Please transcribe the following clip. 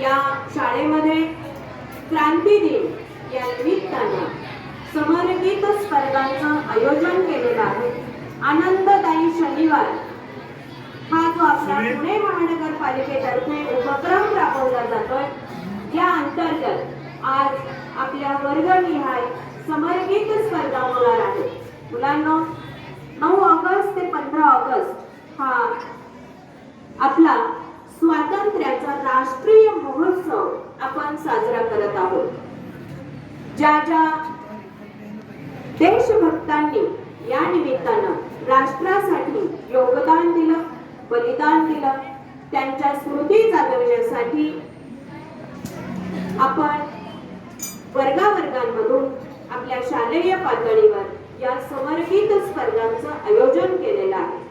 या शाळेमध्ये क्रांती दिन या निमित्तानं समरगीत स्पर्धांचं आयोजन केलेलं आहे. आनंददायी शनिवार. हा जो आपला पुणे महानगरपालिकेतर्फे उपक्रम राबवला जातोय या अंतर्गत आज आपल्या वर्गनिहाय समरगीत स्पर्धा होणार आहे. मुलांना नऊ ऑगस्ट ते पंधरा ऑगस्ट हा आपला स्वातंत्र्याचा राष्ट्रीय महोत्सव आपण साजरा करत आहोत. ज्या ज्या देशभक्तांनी या निमित्तानं राष्ट्रासाठी योगदान दिलं बलिदान दिलं त्यांच्या स्मृती जागवण्यासाठी आपण वर्गावर्गांमधून आपल्या शालेय पातळीवर या समर्पित स्पर्धांचं आयोजन केलेलं आहे.